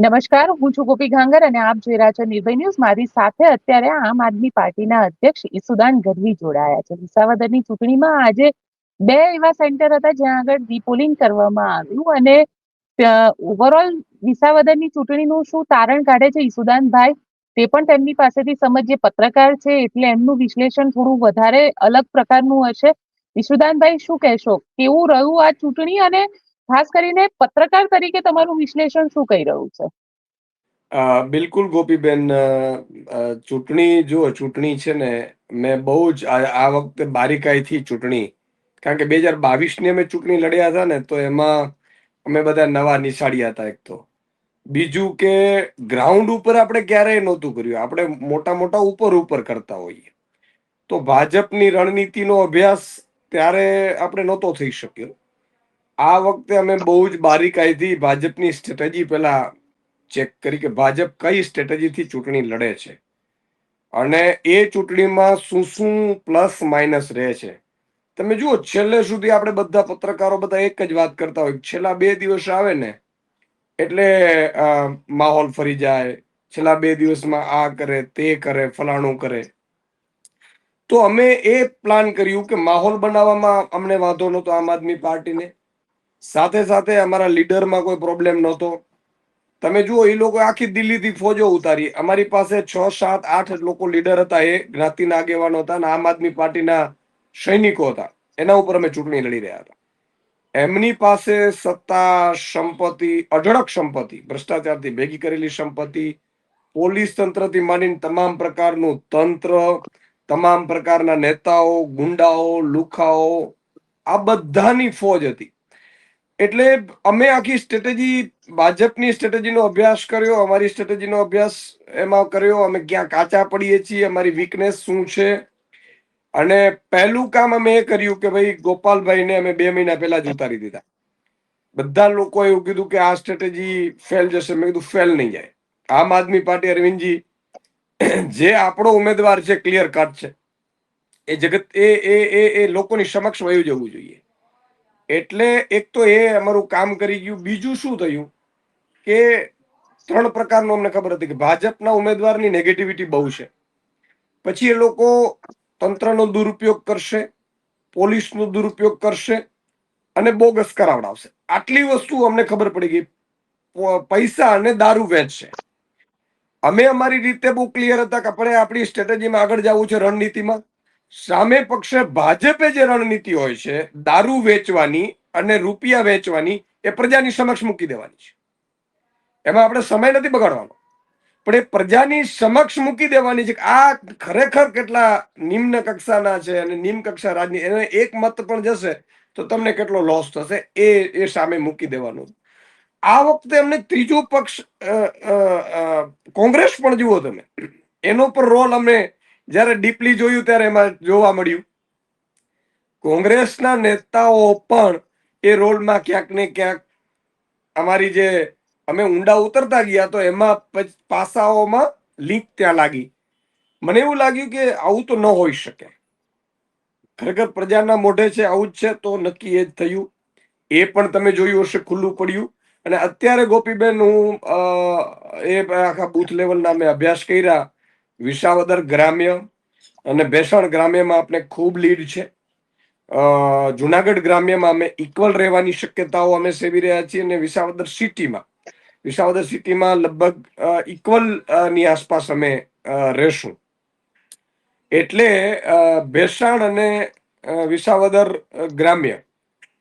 નમસ્કાર, હું છું ગોપી ગાંગર અને આપ જોઈ રહ્યા છો નિર્ભય ન્યૂઝ. મારી સાથે અત્યારે આમ આદમી પાર્ટીના અધ્યક્ષ ઈસુદાન ગઢવી જોડાયા છે. વિસાવદરની ચૂંટણીમાં આજે બે એવા સેન્ટર હતા જ્યાં આગળ રીપોલિંગ કરવામાં આવ્યું અને ઓવરઓલ વિસાવદરની ચૂંટણીનું શું તારણ કાઢે છે ઈસુદાનભાઈ? તે પણ તેમની પાસેથી સમજીએ. પત્રકાર છે એટલે એમનું વિશ્લેષણ થોડું વધારે અલગ પ્રકારનું હશે. ઈસુદાનભાઈ, શું કહેશો? કેવું રહ્યું આ ચૂંટણી અને ખાસ કરીને પત્રકાર તરીકે તમારું વિશ્લેષણ શું કહી રહ્યું છે? બિલકુલ ગોપીબેન ચૂંટણી જો ચૂંટણી છે ને, મેં બહુ જ આ વખતે બારીકાઈથી ચૂંટણી. કારણ કે બે હજાર બાવીસની અમે ચૂંટણી લડ્યા હતા ને, તો એમાં અમે બધા નવા નિશાળ્યા હતા એક તો. બીજું કે ગ્રાઉન્ડ ઉપર આપણે ક્યારેય નહોતું કર્યું. આપણે મોટા મોટા ઉપર ઉપર કરતા હોઈએ. તો ભાજપની રણનીતિનો અભ્યાસ ત્યારે આપણે નહોતો થઈ શક્યો. આ વખતે અમે બહુ જ બારીકાઈથી ભાજપની સ્ટ્રેટેજી પહેલા ચેક કરી કે ભાજપ કઈ સ્ટ્રેટેજીથી ચૂંટણી લડે છે. અને એ ચૂંટણીમાં શું શું પ્લસ માઇનસ રહે છે. તમે જુઓ, છેલ્લે સુધી આપણે બધા પત્રકારો બધા એક જ વાત કરતા હોય છેલ્લા બે દિવસ આવે ને, એટલે માહોલ ફરી જાય, છેલ્લા બે દિવસમાં આ કરે, તે કરે, ફલાણું કરે. તો અમે એ પ્લાન કર્યું કે માહોલ બનાવવામાં અમને વાંધો નહોતો આમ આદમી પાર્ટીને. સાથે સાથે અમારા લીડરમાં કોઈ પ્રોબ્લેમ નહોતો. તમે જુઓ એ લોકો આખી દિલ્હીથી ફોજો ઉતારી. અમારી પાસે છ, સાત, આઠ લોકો લીડર હતા, એ જ્ઞાતિના આગેવાનો હતા અને આમ આદમી પાર્ટીના સૈનિકો હતા. એના ઉપર અમે ચૂંટણી લડી રહ્યા હતા. એમની પાસે સત્તા, સંપત્તિ, અઢળક સંપત્તિ, ભ્રષ્ટાચારથી ભેગી કરેલી સંપત્તિ, પોલીસ તંત્રથી માંડીને તમામ પ્રકારનું તંત્ર, તમામ પ્રકારના નેતાઓ, ગુંડાઓ, લુખાઓ, આ બધાની ફોજ હતી. એટલે અમે આખી સ્ટ્રેટેજી ભાજપની સ્ટ્રેટેજીનો અભ્યાસ કર્યો, અમારી સ્ટ્રેટેજીનો અભ્યાસ એમાં કર્યો, અમે ક્યાં કાચા પડીએ છીએ, અમારી વીકનેસ શું છે? અને પહેલું કામ અમે એ કર્યું કે ભાઈ ગોપાલભાઈને અમે બે મહિના પહેલા જ ઉતારી દીધા. બધા લોકો એવું કીધું કે આ સ્ટ્રેટેજી ફેલ જશે. મેં કીધું ફેલ નહીં જાય. આમ આદમી પાર્ટી અરવિંદજી, જે આપણો ઉમેદવાર છે ક્લિયર કટ છે. એ જગત એ એ એ લોકોની સમક્ષ વયું જવું જોઈએ. એટલે એક તો એ અમારું કામ કરી ગયું. બીજું શું થયું? કે ત્રણ પ્રકારનું અમને ખબર હતી કે ભાજપના ઉમેદવારની નેગેટિવિટી બહુ છે. પછી એ લોકો તંત્રનો દુરુપયોગ કરશે, પોલીસનો દુરુપયોગ કરશે અને બોગસ કરાવડાવશે. આટલી વસ્તુ અમને ખબર પડી ગઈ. પૈસા અને દારૂ વેચશે. અમે અમારી રીતે બહુ ક્લિયર હતા કે આપણે આપણી સ્ટ્રેટેજીમાં આગળ જવું છે રણનીતિમાં. સામે પક્ષે ભાજપે જે રણનીતિ હોય છે, દારૂ વેચવાની અને રૂપિયા વેચવાની, એ પ્રજાની સમક્ષ મૂકી દેવાની છે. એમાં આપણે સમય નથી બગાડવાનો. પણ એ પ્રજાની સમક્ષ મૂકી દેવાની છે કે આ ખરેખર કેટલા નિમ્ન કક્ષાના છે અને નિમ્ન કક્ષા રાજની, એને એક મત પણ જશે તો તમને કેટલો લોસ થશે, એ એ સામે મૂકી દેવાનું. આ વખતે એમને ત્રીજો પક્ષ કોંગ્રેસ પણ જુઓ તમે. એનો પણ રોલ અમને જ્યારે ડીપલી જોયું ત્યારે એમાં જોવા મળ્યું, કોંગ્રેસના નેતાઓ પણ એ રોલમાં ક્યાંક ને ક્યાંક અમારી જે અમે ઊંડા ઉતરતા ગયા તો એમાં પાસાઓમાં લીક ત્યાં લાગી. મને એવું લાગ્યું કે આવું તો ન હોઈ શકે. ખરેખર પ્રજાના મોઢે છે આવું જ છે તો નક્કી એ જ થયું. એ પણ તમે જોયું હશે ખુલ્લું પડ્યું. અને અત્યારે ગોપીબેન હું એ આખા બૂથ લેવલના મેં અભ્યાસ કર્યા. વિસાવદર ગ્રામ્ય અને ભેસાણ ગ્રામ્યમાં આપણે ખૂબ લીડ છે. જુનાગઢ ગ્રામ્યમાં અમે ઇક્વલ રહેવાની શક્યતાઓ અમે સેવી રહ્યા છીએ અને વિસાવદર સિટીમાં વિસાવદર સિટીમાં લગભગ ઇક્વલની આસપાસ અમે રહેશું. એટલે ભેસાણ અને વિસાવદર ગ્રામ્ય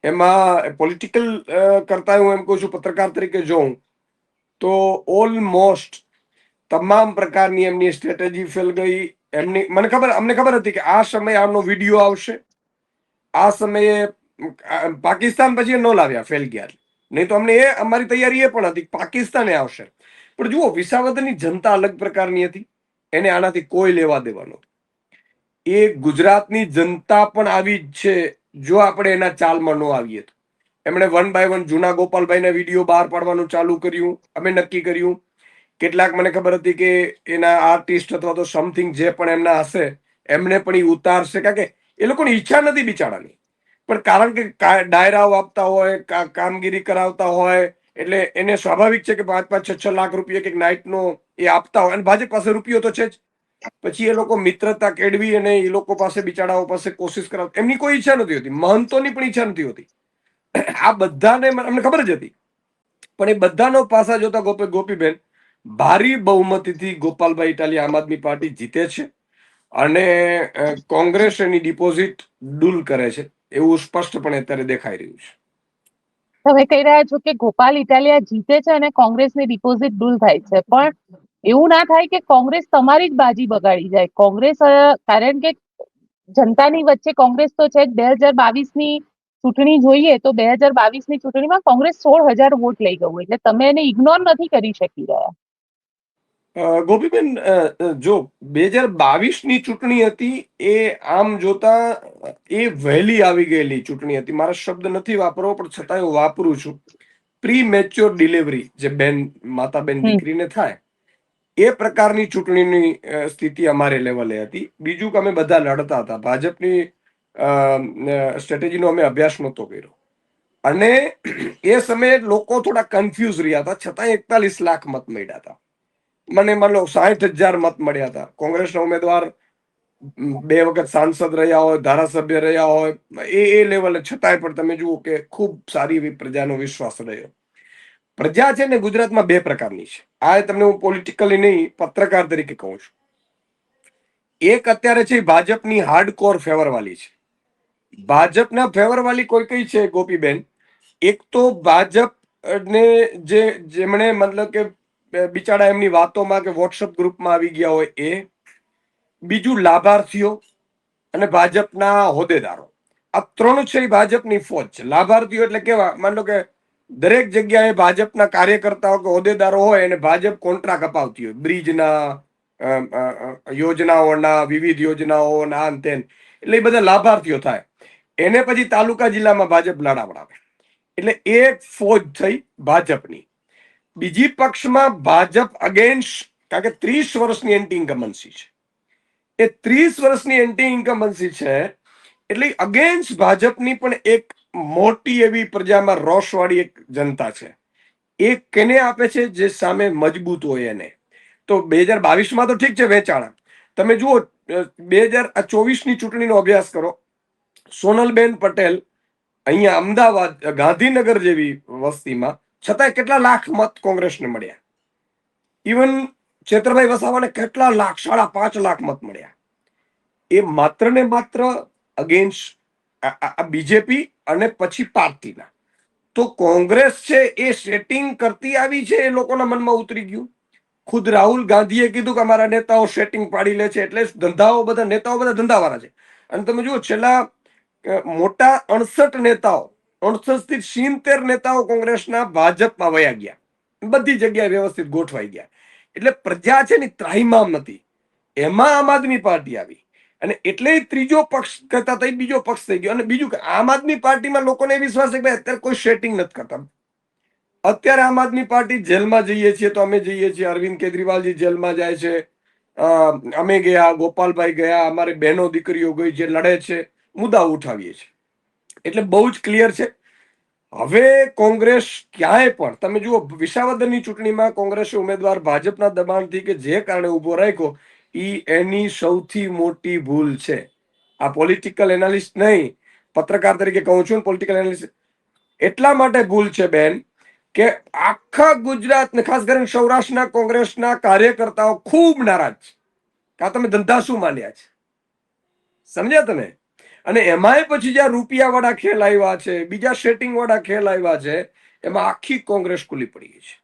એમાં પોલિટિકલ કરતા હું એમ કહું છું, પત્રકાર તરીકે જોઉં તો ઓલમોસ્ટ તમામ પ્રકારની એમની સ્ટ્રેટેજી ફેલ ગઈ. એમની, મને ખબર, અમને ખબર હતી કે આ સમયે આમનો વીડિયો આવશે. આ સમયે પાકિસ્તાન પછી ન લાવ્યા ફેલ ગયા નહીં તો અમને એ, અમારી તૈયારી એ પણ હતી પાકિસ્તાને આવશે. પણ જુઓ, વિસાવદરની જનતા અલગ પ્રકારની હતી. એને આનાથી કોઈ લેવા દેવાનો એ ગુજરાતની જનતા પણ આવી જ છે, જો આપણે એના ચાલમાં ન આવીએ તો. એમણે વન બાય વન જૂના ગોપાલભાઈના વીડિયો બહાર પાડવાનું ચાલુ કર્યું. અમે નક્કી કર્યું કેટલાક મને ખબર હતી કે એના આર્ટિસ્ટ અથવા તો સમથિંગ જે પણ એમના હશે, એમને પણ એ ઉતારશે. કારણ કે એ લોકોની ઈચ્છા નથી બિચારાની. પણ કારણ કે ડાયરાઓ આપતા હોય કામગીરી કરાવતા હોય, એટલે એને સ્વાભાવિક છે કે પાંચ પાંચ, છ છ લાખ રૂપિયા કે નાઇટનો એ આપતા હોય. અને ભાજપ પાસે રૂપિયો તો છે જ. પછી એ લોકો મિત્રતા કેળવી અને એ લોકો પાસે બિચારાઓ પાસે કોશિશ કરાવ. એમની કોઈ ઈચ્છા નથી હોતી. મહંતોની પણ ઈચ્છા નથી હોતી. આ બધાને મને- અમને ખબર જ હતી. પણ એ બધાનો પાસા જોતા ગોપી, ગોપીબેન ભારી બહુમતીથી ગોપાલભાઈ ઇટાલી આમ આદમી પાર્ટી જીતે છે અને કોંગ્રેસ એની ડિપોઝિટ ડૂલ કરે છે એવું સ્પષ્ટપણે અત્યારે દેખાઈ રહ્યું છે. તમે કહી રહ્યા છો કે ગોપાલ ઇટાલિયા જીતે છે અને કોંગ્રેસની ડિપોઝિટ ડૂલ થાય છે. પણ એવું ના થાય કે કોંગ્રેસ તમારી જ બાજી બગાડી જાય. કોંગ્રેસ કારણ કે જનતાની વચ્ચે કોંગ્રેસ તો છે બે હજાર બાવીસની ચૂંટણી જોઈએ તો બે હજાર બાવીસની ચૂંટણીમાં કોંગ્રેસ સોળ હજાર વોટ લઈ ગયું. એટલે તમે એને ઇગ્નોર નથી કરી શકી રહ્યા. ગોપીબેન જો બે હજાર બાવીસની ચૂંટણી હતી એ આમ જોતા એ વહેલી આવી ગયેલી ચૂંટણી હતી. મારા શબ્દ નથી વાપરવો પણ છતાં હું વાપરું છું. પ્રી મેચ્યોર ડિલિવરી જે બેન માતા બેન દીકરીને થાય એ પ્રકારની ચૂંટણીની સ્થિતિ અમારે લેવલે હતી. બીજું કે અમે બધા લડતા હતા. ભાજપની સ્ટ્રેટેજીનો અમે અભ્યાસ નહોતો કર્યો. અને એ સમયે લોકો થોડા કન્ફ્યુઝ રહ્યા હતા. છતાં એકતાલીસ લાખ મત મળ્યા હતા. મને માનલો સાઠ હજાર મત મળ્યા હતા. કોંગ્રેસના ઉમેદવાર બે વખત સાંસદ રહ્યા હોય, ધારાસભ્ય રહ્યા હોય, એ એ લેવલે છતાંય પણ તમે જુઓ કે ખૂબ સારી એવી પ્રજાનો વિશ્વાસ રહ્યો. પ્રજા છે ને ગુજરાતમાં બે પ્રકારની છે. આ તમને હું પોલિટિકલી નહીં, પત્રકાર તરીકે કહું છું. એક અત્યારે છે ભાજપની હાર્ડકોર ફેવરવાલી છે. ભાજપના ફેવરવાલી કોઈ કઈ છે ગોપીબેન? એક તો ભાજપ ને જે, જેમણે મતલબ કે બિચારા એમની વાતોમાં કે વોટ્સઅપ ગ્રુપમાં આવી ગયા હોય એ. બીજું લાભાર્થીઓ અને ભાજપના હોદ્દેદારો. આ ત્રણ છે ભાજપની ફોજ છે. લાભાર્થીઓ એટલે કેવા? માન લો કે દરેક જગ્યાએ ભાજપના કાર્યકર્તાઓ કે હોદ્દેદારો હોય અને ભાજપ કોન્ટ્રાક્ટ અપાવતી હોય. બ્રિજના યોજનાઓના, વિવિધ યોજનાઓના આન તેન એટલે એ બધા લાભાર્થીઓ થાય. એને પછી તાલુકા જિલ્લામાં ભાજપ લડાવડાવે. એટલે એક ફોજ થઈ ભાજપની. બીજી પક્ષમાં ભાજપ અગેન્સ્ટ કારણ કે ત્રીસ વર્ષની એન્ટી ઇન્કમન્સી છે. એ ત્રીસ વર્ષની એન્ટી ઇન્કમન્સી છે, એટલે અગેન્સ્ટ ભાજપની પણ એક મોટી એવી પ્રજામાં રોષવાળી એક જનતા છે. એ કેને આપે છે? જે સામે મજબૂત હોય એને. તો બે હજાર બાવીસમાં તો ઠીક છે, વેચાણા. તમે જુઓ, બે હજાર ચોવીસની ચૂંટણીનો અભ્યાસ કરો. સોનલબેન પટેલ અહીંયા અમદાવાદ, ગાંધીનગર જેવી વસ્તીમાં છતાંય કેટલા લાખ મત કોંગ્રેસને મળ્યા? ઇવન છેતરભાઈ વસાવાને કેટલા લાખ, સાડા પાંચ લાખ મત મળ્યા? એ માત્ર ને માત્ર અગેન્સ્ટ બીજેપી અને પછી પાર્ટીના. તો કોંગ્રેસ છે એ સેટિંગ કરતી આવી છે એ લોકોના મનમાં ઉતરી ગયું. ખુદ રાહુલ ગાંધીએ કીધું કે અમારા નેતાઓ સેટિંગ પાડી લે છે એટલે ધંધાઓ બધા, નેતાઓ બધા ધંધાવાળા છે. અને તમે જુઓ છેલ્લા મોટા અડસઠ નેતાઓ અડસઠથી સિત્તેર નેતાઓ કોંગ્રેસના ભાજપમાં વયા ગયા. બધી જગ્યાએ વ્યવસ્થિત ગોઠવાઈ ગયા. એટલે પ્રજા છે ને ત્રાહીમામ નથી એમાં આમ આદમી પાર્ટી આવી. અને એટલે ત્રીજો પક્ષ કરતા થઈ બીજો પક્ષ થઈ ગયો. અને બીજું આમ આદમી પાર્ટીમાં લોકોને વિશ્વાસ છે કે અત્યારે કોઈ સેટિંગ નથી કરતા. અત્યારે આમ આદમી પાર્ટી જેલમાં જઈએ છીએ તો અમે જઈએ છીએ. અરવિંદ કેજરીવાલજી જેલમાં જાય છે. અમે ગયા, ગોપાલભાઈ ગયા, અમારી બહેનો દીકરીઓ ગઈ જે લડે છે. મુદ્દા ઉઠાવીએ છીએ. એટલે બહુ જ ક્લિયર છે. હવે કોંગ્રેસ ક્યાંય પણ, તમે જુઓ વિસાવદનની ચૂંટણીમાં કોંગ્રેસે ઉમેદવાર ભાજપના દબાણથી કે જે કારણે ઊભો રાખ્યો, ઈ એની સૌથી મોટી ભૂલ છે. આ પોલિટિકલ એનાલિસ્ટ નહીં, પત્રકાર તરીકે કહું છું પોલિટિકલ એનાલિસ્ટ એટલા માટે ભૂલ છે બેન, કે આખા ગુજરાત ખાસ કરીને સૌરાષ્ટ્રના કોંગ્રેસના કાર્યકર્તાઓ ખૂબ નારાજ છે. કે તમે ધંધા શું માન્યા છે? સમજ્યા તમે? અને એમાંય પછી જ્યાં રૂપિયા વાળા ખેલ આવ્યા છે, બીજા સેટિંગ વાળા ખેલ આવ્યા છે, એમાં આખી કોંગ્રેસ ખુલ્લી પડી ગઈ છે.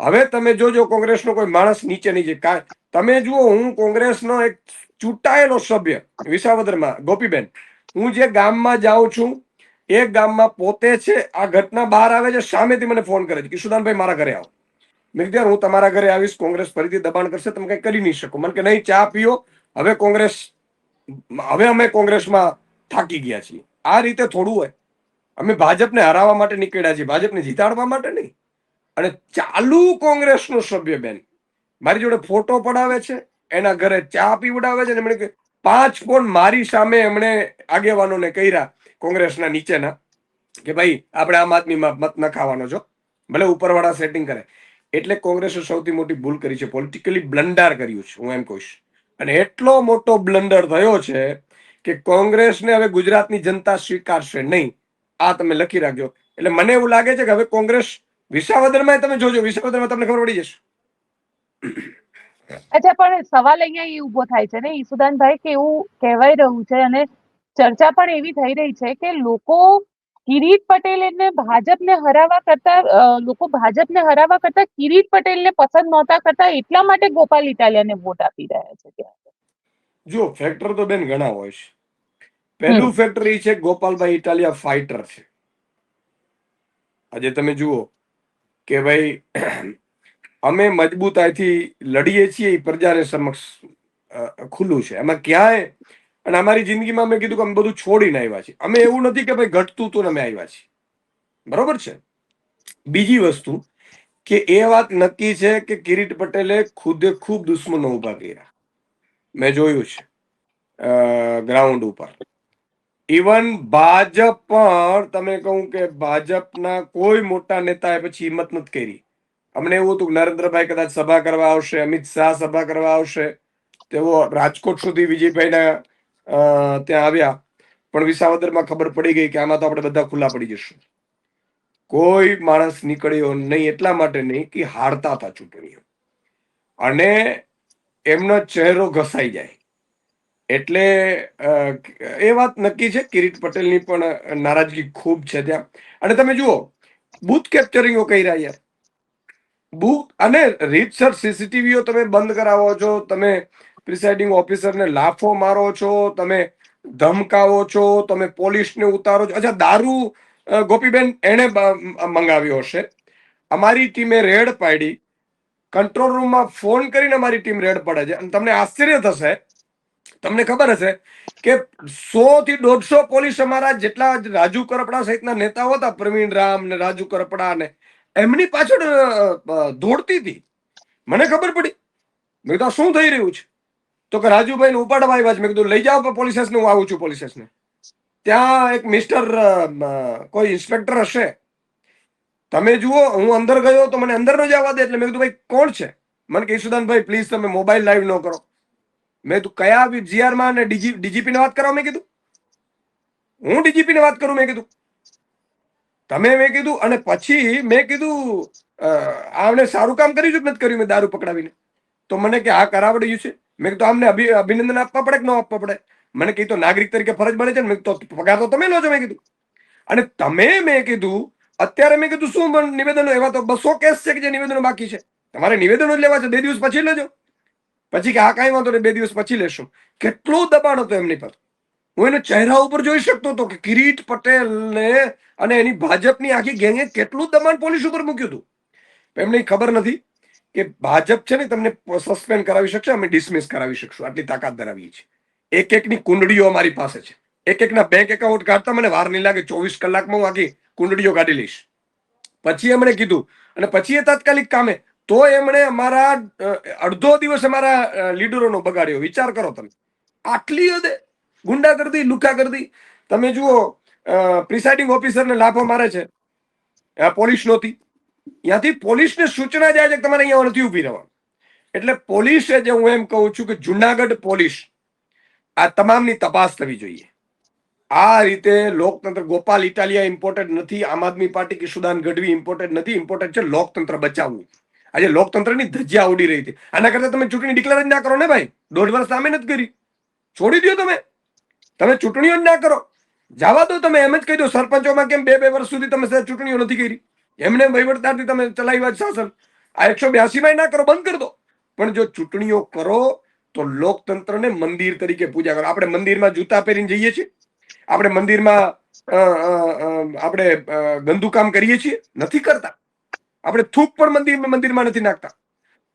હવે તમે જોજો કોંગ્રેસનો કોઈ માણસ નીચે નહીં જાય કાંઈ તમે જુઓ, હું કોંગ્રેસનો એક ચૂંટાયેલો સભ્ય, વિસાવદરમાં, ગોપીબેન, હું જે ગામમાં જાઉં છું, એ ગામમાં પોતે છે, આ ઘટના બહાર આવે છે, સામેથી મને ફોન કરે છે કિશુદાનભાઈ મારા ઘરે આવો. મેં કીધું હું તમારા ઘરે આવીશ, કોંગ્રેસ ફરીથી દબાણ કરશે, તમે કઈ કરી નહીં શકો. મને કે, નહીં, ચા પીઓ. હવે કોંગ્રેસ હવે અમે કોંગ્રેસમાં થાકી ગયા છીએ. આ રીતે થોડું હોય. અમે ભાજપને હરાવવા માટે નીકળ્યા છીએ. ભાજપને જીતાડવા માટે નહીં. અને ચાલુ કોંગ્રેસનો સભ્ય બેન. મારી જોડે ફોટો પડાવે છે. એના ઘરે ચા પીવડાવે છે એમણે પાંચ ફોન મારી સામે એમણે આગેવાનોને કર્યા કોંગ્રેસના નીચેના. કે ભાઈ, આપણે આમ આદમીમાં મત ન ખાવાનો છો. ભલે ઉપરવાળા સેટિંગ કરે. એટલે કોંગ્રેસે સૌથી મોટી ભૂલ કરી છે. પોલિટિકલી બ્લન્ડર કર્યું છે. હું એમ કહીશ. અને એટલો મોટો બ્લન્ડર થયો છે કે કોંગ્રેસને હવે ગુજરાતની જનતા સ્વીકારશે નહીં. આ તમે લખી રાખજો. એટલે મને એવું લાગે છે કે હવે કોંગ્રેસ વિસાવદરમાં તમે જોજો. વિસાવદરમાં તમને ખબર પડી જશે. અચ્છા, પણ સવાલ અહીંયા એ ઊભો થાય છે ને. ઈસુદાનભાઈ કે એવું કહેવાય રહ્યું છે અને ચર્ચા પણ એવી થઈ રહી છે કે લોકો કિરીટ પટેલને ભાજપને હરાવવા કરતા લોકો ભાજપને હરાવવા કરતા કિરીટ પટેલને પસંદ નહોતા કરતા એટલા માટે ગોપાલ ઇટાલિયાને વોટ આપી રહ્યા છે. ત્યાં. જો ફેક્ટર તો બેન ઘણા હોય છે. પહેલું ફેક્ટર એ છે ગોપાલભાઈ ઇટાલિયા ફાઇટર છે. આજે તમે જુઓ કે ભાઈ અમે મજબૂતાઈથી લડીએ છીએ પ્રજાને સમક્ષ ખુલ્લું છે. એમાં ક્યાંય અને અમારી જિંદગીમાં મેં કીધું કે અમે બધું છોડીને આવ્યા છીએ. અમે એવું નથી કે ભાઈ ઘટતું હતું અમે આવ્યા છીએ. બરોબર છે? બીજી વસ્તુ કે એ વાત નક્કી છે કે કિરીટ પટેલે ખુદે ખૂબ દુશ્મનો ઊભા કર્યા. મેં જોયું છે. ગ્રાઉન્ડ ઉપર. ઇવન ભાજપ પણ, તમે કહું કે ભાજપના કોઈ મોટા નેતાએ પછી હિંમત નથી કરી. અમને એવું હતું નરેન્દ્રભાઈ કદાચ સભા કરવા આવશે, અમિત શાહ સભા કરવા આવશે, તેઓ રાજકોટ સુધી વિજયભાઈના ત્યાં આવ્યા. પણ વિસાવદરમાં ખબર પડી ગઈ કે આમાં તો આપણે બધા ખુલ્લા પડી જશું. કોઈ માણસ નીકળ્યો નહીં એટલા માટે નહીં કે હારતા હતા ચૂંટણીઓ. અને એમનો ચહેરો ઘસાઈ જાય. એટલે એ વાત નક્કી છે, કિરીટ પટેલની પણ નારાજગી ખૂબ છે ત્યાં. અને તમે જુઓ, બુથ કેપ્ચરિંગો કહી રહ્યા યાર બુથ અને રીતસર સીસીટીવીઓ તમે બંધ કરાવો છો, તમે પ્રિસાઇડિંગ ઓફિસરને લાફો મારો છો, તમે ધમકાવો છો, તમે પોલીસને ઉતારો છો. અચ્છા, દારૂ ગોપીબેન એણે મંગાવ્યો હશે. અમારી ટીમે રેડ પાડી. કંટ્રોલ રૂમમાં ફોન કરીને મારી ટીમ રેડ પડે છે. અને તમને આશ્ચર્ય થશે, તમને ખબર હશે કે સો થી દોઢસો પોલીસ અમારા જેટલા રાજુ કરપડા સહિતના નેતાઓ હતા, પ્રવીણ રામ ને રાજુ કરપડા ને, એમની પાછળ દોડતી હતી. મને ખબર પડી. મેં કીધું શું થઈ રહ્યું છે? તો કે રાજુભાઈ ઉપાડવા આવ્યા છે. મેં કીધું, લઈ જાઓ પોલીસ સ્ટેશન, હું આવું છું પોલીસ ત્યાં એક મિસ્ટર કોઈ ઇન્સ્પેક્ટર હશે તમે જુઓ, હું અંદર ગયો તો મને અંદર ન જવા દે એટલે મેં કીધું, ભાઈ, કોણ છે? મને કે ઈશુદાનભાઈ પ્લીઝ તમે મોબાઈલ લાઈવ ન કરો. મેં તું કયા જીઆરમાં ને ડીજી ડીજીપી ને વાત કરવા? મેં કીધું. હું ડીજીપી ને વાત કરું, મેં કીધું. તમે મેં કીધું, અને પછી મેં કીધું આમને સારું કામ કર્યું કે નથી કર્યું? મેં દારૂ પકડાવીને. તો મને કે આ કરાવડ્યું છે. મેં કીધું, આમને અભિ, અભિનંદન આપવા પડે કે ન આપવા પડે? મને કીધું નાગરિક તરીકે ફરજ બને છે ને. મેં તો પગાર તો તમે લો છો. મેં કીધું. અને તમે મેં કીધું અત્યારે મેં કીધું શું નિવેદનો એવા તો બસો કેસ છે કે જે નિવેદનો બાકી છે? તમારે નિવેદનો જ લેવા છે, બે દિવસ પછી લેજો. પછી કે આ કાંઈ વાંધો નહીં, બે દિવસ પછી લેશું. કેટલું દબાણ હતું એમની પર? હું એને ચહેરા ઉપર જોઈ શકતો હતો કે કિરીટ પટેલને અને એની ભાજપની આખી ગેંગે કેટલું દબાણ પોલીસ ઉપર મૂક્યું હતું? એમને ખબર નથી કે ભાજપ છે ને તમને સસ્પેન્ડ કરાવી શકશે, અમે ડિસમિસ કરાવી શકશું. આટલી તાકાત ધરાવીએ છીએ. એક એકની કુંડળીઓ અમારી પાસે છે. એક એકના બેંક એકાઉન્ટ કાઢતા મને વાર નહીં લાગે. ચોવીસ કલાકમાં હું આખી કુંડળીઓ કાઢી લઈશ. પછી એમણે કીધું, અને પછી એ તાત્કાલિક કામે. તો એમણે અમારા અડધો દિવસ અમારા લીડરોનો બગાડ્યો. વિચાર કરો તમે. આટલી હદે ગુંડાગર્દી લુખાગર્દી તમે જુઓ પ્રિસાઇડિંગ ઓફિસરને લાફો મારે છે. પોલીસ નહોતી. ત્યાંથી પોલીસને સૂચના જાય છે કે તમારે અહીંયા નથી ઊભી રહેવાનું. એટલે પોલીસે જે હું એમ કહું છું કે જુનાગઢ પોલીસ આ તમામની તપાસ થવી જોઈએ. આ રીતે લોકતંત્ર, ગોપાલ, ઇટાલિયા ઇમ્પોર્ટન્ટ નથી, આમ આદમી પાર્ટી કે સુદાન ગઢવી ઇમ્પોર્ટેડ નથી ઇમ્પોર્ટન્ટ છે લોકતંત્ર બચાવવું. આજે લોકતંત્રની ધજ્જા ઉડી રહી હતી આના કરતા તમે ચૂંટણી ડિક્લેર જ ના કરો ને ભાઈ? દોઢ વર્ષ સામે નથી કરી. છોડી દો તમે. તમે ચૂંટણીઓ જ ના કરો. જવા દો તમે, એમ જ કહી દો, સરપંચોમાં કેમ બે બે વર્ષ સુધી તમે ચૂંટણીઓ નથી કરી? એમને વહીવટદારથી તમે ચલાવ્યા છે શાસન. આ એકસો બ્યાસી માં ના કરો, બંધ કરી દો. પણ જો ચૂંટણીઓ કરો, તો લોકતંત્રને મંદિર તરીકે પૂજા કરો. આપણે મંદિરમાં જૂતા પહેરીને જઈએ છીએ. આપણે મંદિરમાં આપણે ગંદુ કામ કરીએ છીએ, નથી કરતા. આપણે થૂક પણ મંદિર, મંદિરમાં નથી નાખતા.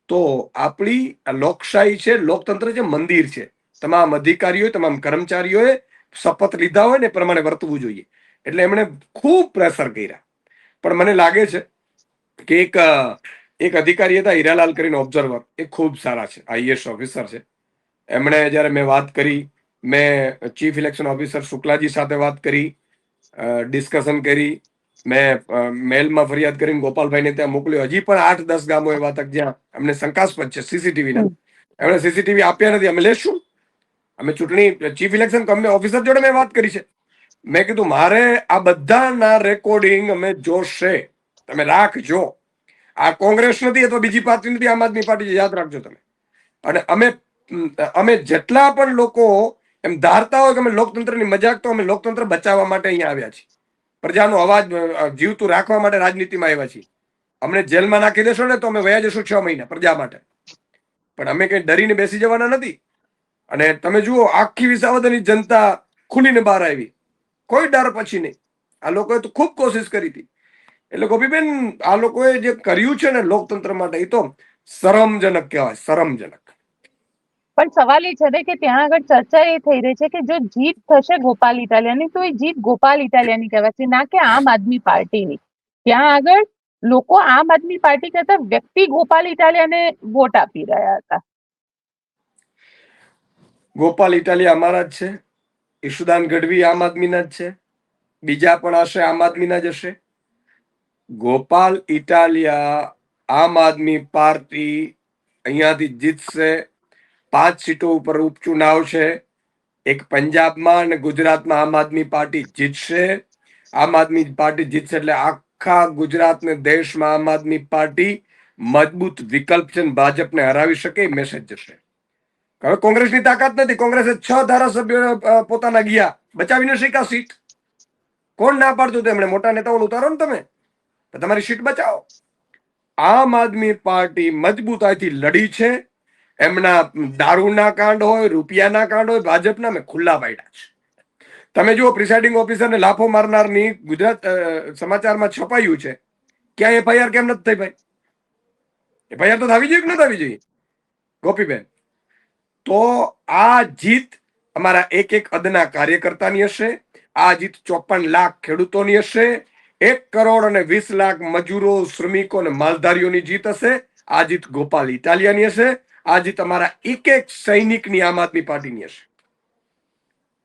તો આપણી લોકશાહી છે, લોકતંત્ર છે, મંદિર છે. તમામ અધિકારીઓ તમામ કર્મચારીઓએ શપથ લીધા હોય ને પ્રમાણે વર્તવું જોઈએ. એટલે એમણે ખૂબ પ્રેશર કર્યા. પણ મને લાગે છે કે એક એક અધિકારી હતા, હીરાલાલ કરીને ઓબ્ઝર્વર એ ખૂબ સારા છે આઈએસ ઓફિસર છે. એમણે જ્યારે મેં વાત કરી મેં ચીફ ઇલેક્શન ઓફિસર શુક્લાજી સાથે વાત કરી ડિસ્કશન કરી. મેં મેલમાં ફરિયાદ કરીને ગોપાલભાઈને ત્યાં મોકલ્યો. હજી પણ આઠ દસ ગામો એવા તક જ્યાં અમને શંકાસ્પદ છે સીસીટીવી ના. એમણે સીસીટીવી આપ્યા નથી. અમે લેશું. અમે ચૂંટણી ચીફ ઇલેક્શન કમિશન ઓફિસર જોડે મેં વાત કરી છે. મેં કીધું, મારે આ બધાના રેકોર્ડિંગ અમે જોશે. તમે રાખજો. આ કોંગ્રેસ નથી અથવા બીજી પાર્ટી નથી. આમ આદમી પાર્ટી યાદ રાખજો તમે. અને અમે અમે જેટલા પણ લોકો એમ ધારતા હોય કે અમે લોકતંત્રની મજાક તો અમે લોકતંત્ર બચાવવા માટે અહીંયા આવ્યા છીએ. પ્રજાનો અવાજ જીવતું રાખવા માટે રાજનીતિમાં આવ્યા છીએ. અમને જેલમાં નાખી દેશો ને તો અમે વયા જશું છ મહિના પ્રજા માટે. પણ અમે કઈ ડરીને બેસી જવાના નથી. અને તમે જુઓ, આખી વિસાવદરની જનતા ખુલીને બહાર આવી. કોઈ ડર પછી નહીં. આ લોકોએ તો ખૂબ કોશિશ કરી હતી. એટલે ગોપીબેન, આ લોકોએ જે કર્યું છે ને લોકતંત્ર માટે, એ તો શરમજનક કહેવાય, શરમજનક. પણ સવાલ એ છે ને કે ત્યાં આગળ ચર્ચા એ થઈ રહી છે કે જો જીત થશે ગોપાલ ઇટાલિયાની, તો એ જીત ગોપાલ ઇટાલિયાની કહેવાશે ના કે આમ આદમી પાર્ટીની. ત્યાં આગળ લોકો આમ આદમી પાર્ટી કરતા વ્યક્તિ ગોપાલ ઇટાલિયાને વોટ આપી રહ્યા હતા. ગોપાલ ઇટાલિયા અમારા જ છે, ઈશુદાન ગઢવી આમ આદમીના જ છે, બીજા પણ હશે આમ આદમીના જ હશે. ગોપાલ ઇટાલિયા આમ આદમી પાર્ટી અહીંયાથી જીતશે પાંચ સીટો ઉપર ઉપચુનાવ છે. એક પંજાબમાં અને ગુજરાતમાં આમ આદમી પાર્ટી જીતશે. આમ આદમી પાર્ટી જીતશે એટલે આખા ગુજરાત ને દેશમાં આમ આદમી પાર્ટી મજબૂત વિકલ્પ છે ભાજપને હરાવી શકે મેસેજ જશે. હવે કોંગ્રેસની તાકાત નથી. કોંગ્રેસે છ ધારાસભ્યો પોતાના ગયા. બચાવીને શીખા સીટ? કોણ ના પાડતું તેમણે મોટા નેતાઓને ઉતારો ને તમે? તમારી સીટ બચાવો. આમ આદમી પાર્ટી મજબૂતાઈથી લડી છે. એમના દારૂના કાંડ હોય, રૂપિયાના કાંડ હોય, ભાજપના મેં ખુલ્લા પાડ્યા છે. તમે જુઓ પ્રિસાઇડિંગ ઓફિસરને લાફો મારનારની ગુજરાત સમાચારમાં છપાયું છે. ક્યાં એફઆઈઆર કેમ નથી થઈ ભાઈ? એફઆઈઆર તો થવી જોઈએ કે ન થવી જોઈએ? ગોપીબેન, તો આ જીત અમારા એક એક અદના કાર્યકર્તાની હશે, આ જીત ચોપન લાખ ખેડૂતોની હશે, એક કરોડ અને વીસ લાખ મજૂરો, શ્રમિકો અને માલધારીઓની જીત હશે, આ જીત ગોપાલ ઇટાલિયાની હશે આ તમારા એક એક સૈનિકની આમ આદમી પાર્ટીની હશે.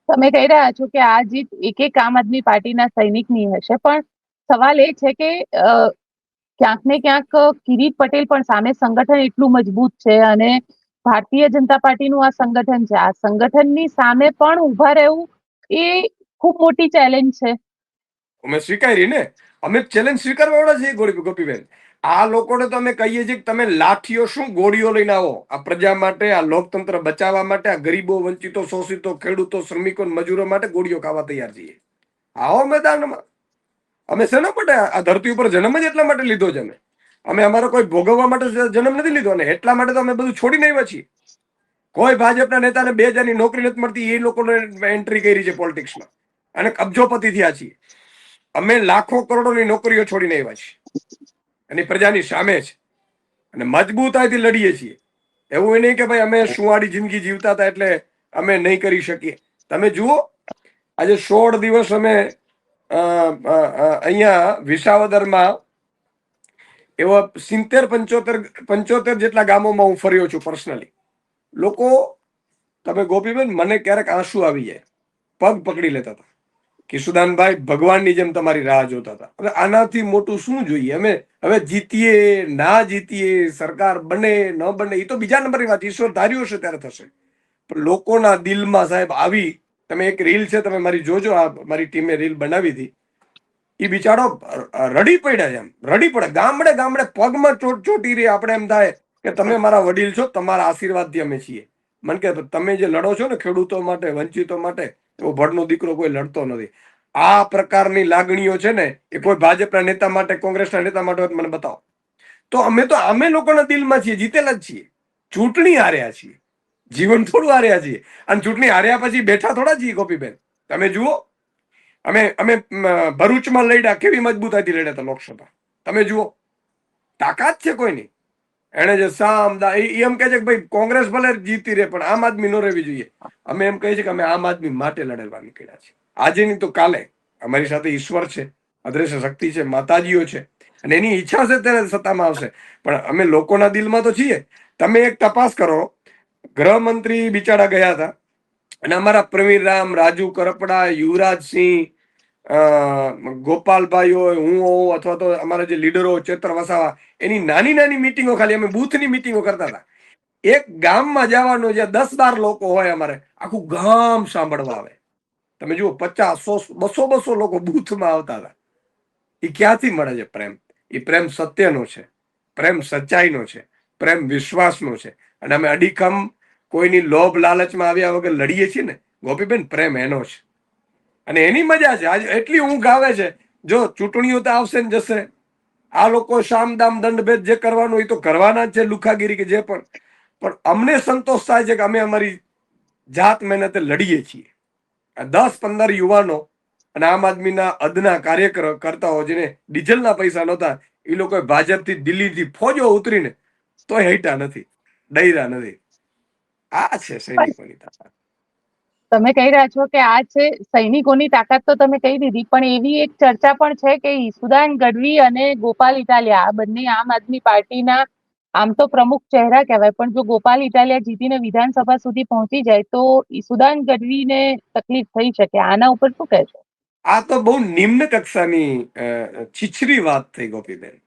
તમે કહી રહ્યા છો કે આ જીત એક એક આમ આદમી પાર્ટીના સૈનિકની હશે પણ સવાલ એ છે કે ક્યાંક ને ક્યાંક કિરીટ પટેલ પણ સામે સંગઠન એટલું મજબૂત છે અને ભારતીય જનતા પાર્ટીનું આ સંગઠન છે. આ સંગઠનની સામે પણ ઊભા રહેવું એ ખૂબ મોટી ચેલેન્જ છે. અમે સ્વીકારી ને? અમે ચેલેન્જ સ્વીકારવા છીએ ગોપીબેન આ લોકોને તો અમે કહીએ છીએ કે તમે લાઠીઓ શું ગોળીઓ લઈને આવો? આ પ્રજા માટે, આ લોકતંત્ર બચાવવા માટે, આ ગરીબો, વંચિતો, શોષિતો, ખેડૂતો, શ્રમિકો મજૂરો માટે ગોળીઓ ખાવા તૈયાર છીએ. આવો મેદાનમાં. અમે શેના માટે આ ધરતી ઉપર જન્મ જ એટલા માટે લીધો છે અમે? અમે અમારો કોઈ ભોગવવા માટે જન્મ નથી લીધો અને એટલા માટે તો અમે બધું છોડીને આવ્યા છીએ. કોઈ ભાજપના નેતાને બે હજારની નોકરી નથી મળતી, એ લોકોને એન્ટ્રી કરી છે પોલિટિક્સમાં અને કબજોપતિ થયા છીએ. અમે લાખો કરોડોની નોકરીઓ છોડીને આવ્યા છીએ. અને પ્રજાની સામે છે. અને મજબૂતાઈથી લડીએ છીએ. એવું એ નહીં કે ભાઈ અમે સુવાળી જિંદગી જીવતા હતા એટલે અમે નહીં કરી શકીએ. તમે જુઓ, આજે સોળ દિવસ અમે અહીંયા વિસાવદરમાં એવા સિત્તેર, પંચોતેર પંચોતેર જેટલા ગામોમાં હું ફર્યો છું પર્સનલી લોકો, તમે ગોપીબેન, મને ક્યારેક આંસુ આવી જાય. પગ પકડી લેતા હતા. કિશુદાનભાઈ ભગવાનની જેમ તમારી રાહ જોતા હતા. હવે આનાથી મોટું શું જોઈએ? અમે હવે જીતીએ, ના જીતીએ, સરકાર બને, ન બને એ તો બીજા નંબરની વાત. ઈશ્વર ધાર્યું હશે ત્યારે થશે. પણ લોકોના દિલમાં સાહેબ આવી, તમે એક રીલ છે, તમે મારી જોજો, આ મારી ટીમે રીલ બનાવી હતી. એ બિચારો રડી પડ્યા એમ. રડી પડે ગામડે ગામડે પગમાં ચોટ ચોટી રહી. આપણે એમ થાય કે તમે મારા વડીલ છો, તમારા આશીર્વાદથી અમે છીએ. મને કે તમે જે લડો છો ને ખેડૂતો માટે, વંચિતો માટે એવો ભડનો દીકરો કોઈ લડતો નથી. આ પ્રકારની લાગણીઓ છે ને, એ કોઈ ભાજપના નેતા માટે, કોંગ્રેસના નેતા માટે મને બતાવો. તો અમે તો, અમે લોકોના દિલમાં છીએ, જીતેલા જ છીએ. ચૂંટણી હાર્યા છીએ. જીવન થોડું હાર્યા છીએ. અને ચૂંટણી હાર્યા પછી બેઠા થોડા છીએ, ગોપીબેન. તમે જુઓ. અમે અમે ભરૂચમાં લડ્યા, કેવી મજબૂતાઈથી લડ્યા હતા લોકસભા. તમે જુઓ. તાકાત છે કોઈની? એને જે સામદા એ એમ કહે છે કે ભાઈ, કોંગ્રેસ ભલે જીતી રહે, પણ આમ આદમી નો રહેવી જોઈએ. અમે એમ કહીએ છીએ કે અમે આમ આદમી માટે લડવા નીકળ્યા છીએ. આજે નહીં તો કાલે. અમારી સાથે ઈશ્વર છે, અદ્રશ્ય શક્તિ છે, માતાજીઓ છે, અને એની ઈચ્છા છે ત્યારે સત્તામાં આવશે. પણ અમે લોકોના દિલમાં તો છીએ. તમે એક તપાસ કરો. ગૃહમંત્રી બિચારા ગયા હતા. અને અમારા પ્રવીર રામ, રાજુ કરપડા યુવરાજસિંહ ગોપાલભાઈ હોય હું હોઉં અથવા તો અમારા જે લીડરો, ચેતર વસાવા, એની નાની નાની મિટિંગો ખાલી અમે બૂથની મિટિંગો કરતા હતા. એક ગામમાં જવાનો જ્યાં દસ બાર લોકો હોય અમારે, આખું ગામ સાંભળવા આવે. તમે જુઓ, પચાસ, સો, બસો બસો લોકો બૂથમાં આવતા હતા. એ ક્યાંથી મળે છે પ્રેમ? એ પ્રેમ સત્યનો છે. પ્રેમ સચ્ચાઈનો છે. પ્રેમ વિશ્વાસનો છે. અને અમે અડીખમ કોઈની લોભ લાલચમાં આવ્યા વગર લડીએ છીએ ને, ગોપીબેન, પ્રેમ એનો છે. અને એની મજા છે. આજે એટલી ઊંઘ આવે છે. જો ચૂંટણીઓ તો આવશે ને જશે. આ લોકો શામ દામ દંડ ભેદ જે કરવાનું એ તો કરવાના જ છે, લુખાગીરી કે જે પણ. પણ અમને સંતોષ થાય છે કે અમે અમારી જાત મહેનતે લડીએ છીએ. દસ પંદર યુવાનો અને આમ આદમીના અદના કાર્યકર હોય જેને ડીઝલના પૈસા નહોતા, એ લોકોએ ભાજપથી દિલ્હીથી ફોજો ઉતરીને તોય હેટા નથી ડૈરા નથી. આ છે સૈનિકોની તાકાત તમે કહી રહ્યા છો કે આ છે, સૈનિકોની તાકાત તો તમે કહી દીધી, પણ એવી એક ચર્ચા પણ છે કે ઈસુદાન ગઢવી અને ગોપાલ ઇટાલિયા, આ બંને આમ આદમી પાર્ટીના આમ તો પ્રમુખ ચહેરા કહેવાય, પણ જો ગોપાલ ઇટાલિયા જીતીને વિધાનસભા સુધી પહોંચી જાય, તો ઈસુદાન ગઢવીને તકલીફ થઈ શકે. આના ઉપર શું કહેશો? આ તો બહુ નિમ્ન કક્ષાની છીછરી વાત થઈ ગોપીબેન.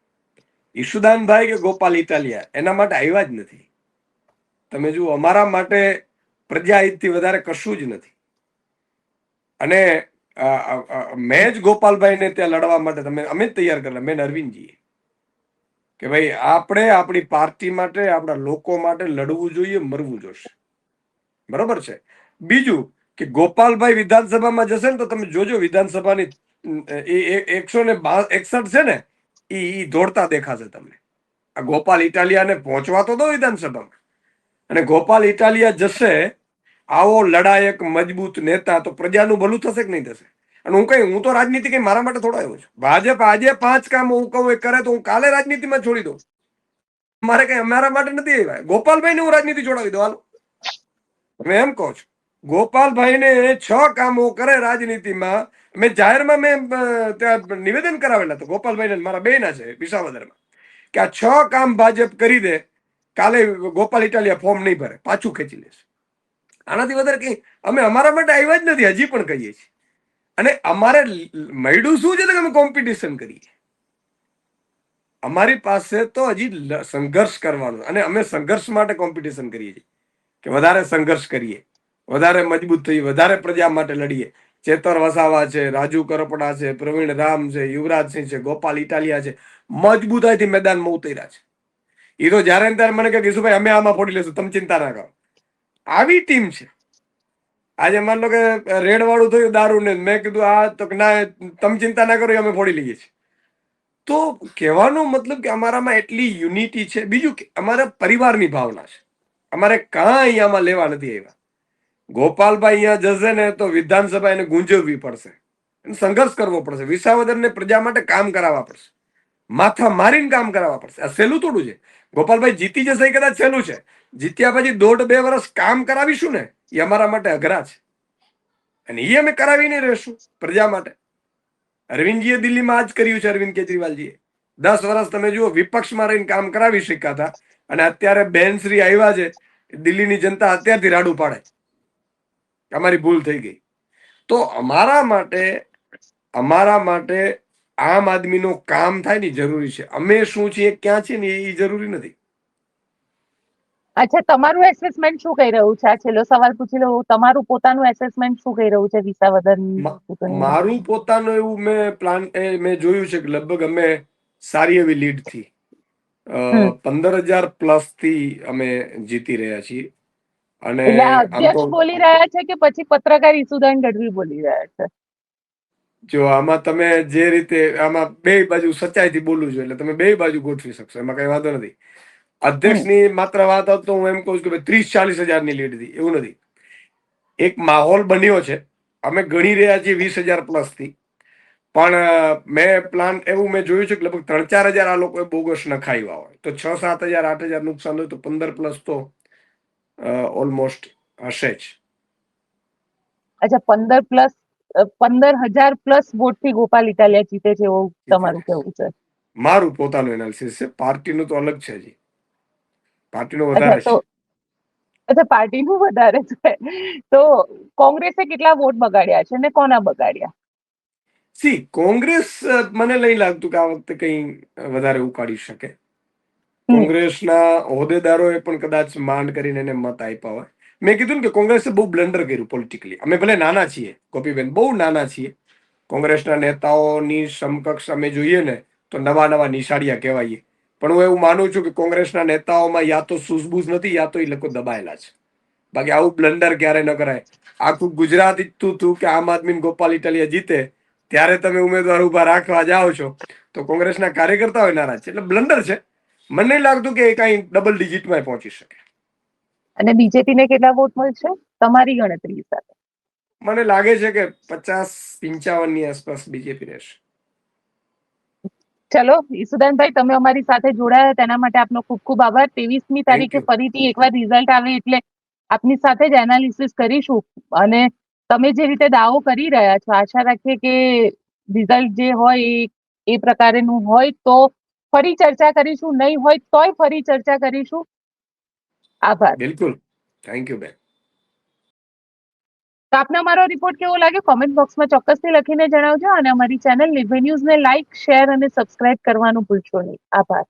ઈશુદાનભાઈ કે ગોપાલ ઇટાલિયા, એના માટે આવ્યા જ નથી. તમે જુઓ, અમારા માટે પ્રજાહિતથી વધારે કશું જ નથી. અને મેં જ ગોપાલભાઈને ત્યાં લડવા માટે, તમે, અમે જ તૈયાર કરેલા, મેં અરવિંદજીએ. કે ભાઈ, આપણે આપણી પાર્ટી માટે, આપણા લોકો માટે લડવું જોઈએ, મરવું જોશે. બરોબર છે? બીજું કે ગોપાલભાઈ વિધાનસભામાં જશે ને તો તમે જોજો, વિધાનસભાની એકસો ને એકસઠ છે ને એ દોડતા દેખાશે તમને. આ ગોપાલ ઇટાલિયાને પહોંચવા તો દો વિધાનસભામાં. અને ગોપાલ ઇટાલિયા જશે આવો લડાયક મજબૂત નેતા, તો પ્રજાનું ભલું થશે કે નહીં થશે? અને હું કઈ હું તો રાજનીતિ કઈ મારા માટે થોડો આવ્યો છું. ભાજપ આજે પાંચ કામ હું કહું એ કરે તો હું કાલે રાજનીતિમાં છોડી દઉં. મારે કઈ અમારા માટે નથી આવ્યા. ગોપાલભાઈને હું રાજનીતિ છોડાવી દઉં. હાલો. મેં એમ કહું છું. ગોપાલભાઈ ને છ કામો કરે રાજનીતિમાં. મેં જાહેરમાં મેં ત્યાં નિવેદન કરાવેલા તો ગોપાલભાઈને મારા બેના છે, વિસાવદરમાં. કે આ છ કામ ભાજપ કરી દે. કાલે ગોપાલ ઇટાલિયા ફોર્મ નહીં ભરે. પાછું ખેંચી લેશે. આનાથી વધારે કઈ અમે અમારા માટે આવ્યા જ નથી, હજી પણ કહીએ છીએ. અને અમારે મળ્યું શું છે કે અમે કોમ્પિટિશન કરીએ. અમારી પાસે તો હજી સંઘર્ષ કરવાનો અને અમે સંઘર્ષ માટે કોમ્પિટિશન કરીએ છીએ. કે વધારે સંઘર્ષ કરીએ, વધારે મજબૂત થઈ, વધારે પ્રજા માટે લડીએ. ચેતર વસાવા છે, રાજુ કરપડા છે, પ્રવીણ રામ છે યુવરાજસિંહ છે, ગોપાલ ઇટાલિયા છે, મજબૂતાઈથી મેદાનમાં ઉતર્યા છે. એ તો જ્યારે ત્યારે મને કહે કે ભાઈ અમે આમાં ફોડી લેશું, તમે ચિંતા ના કરો. આવી ટીમ છે. આજે માન લો કે રેડ વાળું થયું દારૂ ને મેં કીધું, આ તો ના તમે ચિંતા ના કરો અમે ફોડી લઈએ છીએ. તો કહેવાનો મતલબ કે અમારામાં એટલી યુનિટી છે. બીજું કે અમારા પરિવારની ભાવના છે. અમારે કાં અહીંયામાં લેવા નથી આવ્યા. ગોપાલભાઈ અહીંયા જશે ને તો વિધાનસભા એને ગુંજવવી પડશે. એને સંઘર્ષ કરવો પડશે. વિસાવદરને પ્રજા માટે કામ કરાવવા પડશે. માથા મારીને કામ કરાવવા પડશે. આ સહેલું થોડું છે. ગોપાલભાઈ જીતી જશે કદાચ સહેલું છે. જીત્યા પછી દોઢ બે વર્ષ કામ કરાવીશું ને, એ અમારા માટે અઘરા છે. અને એ અમે કરાવીને રહેશું પ્રજા માટે. અરવિંદજીએ દિલ્હીમાં આજ કર્યું છે અરવિંદ કેજરીવાલજીએ. દસ વર્ષ તમે જુઓ, વિપક્ષમાં રહીને કામ કરાવી શક્યા હતા. અને અત્યારે બેનશ્રી આવ્યા છે દિલ્હીની જનતા અત્યારથી રાડું પાડે અમારી ભૂલ થઈ ગઈ. તો અમારા માટે અમારા માટે આમ આદમીનું કામ થાય ને જરૂરી છે. અમે શું છીએ, ક્યાં છીએ ને એ જરૂરી નથી. અચ્છા તમારું એસેસમેન્ટ શું કહી રહ્યું છે? આ છેલ્લો સવાલ પૂછી લો તમારું પોતાનું એસેસમેન્ટ શું કહી રહ્યું છે વિસાવદરની મા- મારું પોતાનું એવું મેં પ્લાન મેં જોયું છે કે લગભગ અમે સારી એવી લીડથી પંદર હજાર પ્લસથી અમે જીતી રહ્યા છીએ. અને અધ્યક્ષ બોલી રહ્યા છે કે પછી પત્રકાર ઈસુદાન ગઢવી બોલી રહ્યા છે? જો આમાં તમે જે રીતે આમાં બે બાજુ સચ્ચાઈથી બોલું જોઈએ એટલે તમે બે બાજુ ગોઠવી શકશો એમાં કઈ વાંધો નથી. અધ્યક્ષની માત્ર વાત હોત તો હું એમ કહું છું કે ભાઈ ત્રીસ ચાલીસ હજારની લીડ હતી એવું નથી. એક માહોલ બન્યો છે અમે ગણી રહ્યા છીએ વીસ હજાર પ્લસથી. પણ મેં પ્લાન એવું મેં જોયું છે કે લગભગ ત્રણ ચાર હજાર આ લોકોએ બોગસ નખાવ્યા હોય. તો છ સાત હજાર આઠ હજાર નુકસાન હોય તો પંદર પ્લસ તો ઓલમોસ્ટ હશે જ. અચ્છા પંદર પ્લસ પંદર હજાર પ્લસ વોટથી ગોપાલ ઇટાલિયા જીતે છે એવું તમારું કેવું છે? મારું પોતાનું એનાલિસિસ છે પાર્ટીનું તો અલગ છે હજી. પાર્ટીનું વધારે છે અચ્છા પાર્ટીનું વધારે છે. તો કોંગ્રેસે કેટલા વોટ બગાડ્યા છે ને કોના બગાડ્યા? સી કોંગ્રેસ મને નહીં લાગતું કે આ વખતે કંઈ વધારે ઉકાળી શકે. કોંગ્રેસના હોદ્દેદારોએ પણ કદાચ માંડ કરીને એને મત આપ્યા હોય. મેં કીધું ને કે કોંગ્રેસે બહુ બ્લન્ડર કર્યું પોલિટિકલી. અમે ભલે નાના છીએ ગોપીબેન બહુ નાના છીએ. કોંગ્રેસના નેતાઓની સમકક્ષ અમે જોઈએ ને તો નવા નવા નિશાળિયા કહેવાઈએ. પણ હું એવું માનું છું કે કોંગ્રેસના નેતાઓમાં યા તો સૂઝબૂઝ નથી યા તો એ લોકો દબાયેલા છે. બાકી આવું બ્લન્ડર ક્યારે ન કરાય. આખું ગુજરાત ઈચ્છતું હતું કે આમ આદમી ગોપાલ ઇટાલિયા જીતે ત્યારે તમે ઉમેદવાર ઊભા રાખવા જાઓ છો તો કોંગ્રેસના કાર્યકર્તાઓ નારાજ છે. એટલે બ્લન્ડર છે. મને નહીં લાગતું કે એ કઈ ડબલ ડિજિટમાં પહોંચી શકે. અને બીજેપી ને કેટલા વોટ મળશે તમારી ગણતરી સાથે. મને લાગે છે કે પચાસ પંચાવનની આસપાસ બીજેપી રહેશે. ચલો ઈસુદાનભાઈ તમે અમારી સાથે જોડાયા તેના માટે આપનો ખૂબ ખૂબ આભાર. ત્રેવીસમી તારીખે. ફરીથી એકવાર રિઝલ્ટ આવે એટલે આપની સાથે જ એનાલિસિસ કરીશું. અને તમે જે રીતે દાવો કરી રહ્યા છો આશા રાખીએ કે રિઝલ્ટ જે હોય એ એ પ્રકારેનું હોય. તો ફરી ચર્ચા કરીશું નહીં હોય તોય ફરી ચર્ચા કરીશું. આભાર. બિલકુલ. થેન્ક યુ બેન. તો આપને અમારો રિપોર્ટ કેવો લાગે કોમેન્ટ બોક્સમાં ચોક્કસથી લખીને જણાવજો અને અમારી ચેનલ નિર્ભય ન્યૂઝને લાઇક શેર અને સબસ્ક્રાઇબ કરવાનું ભૂલશો નહીં. આભાર.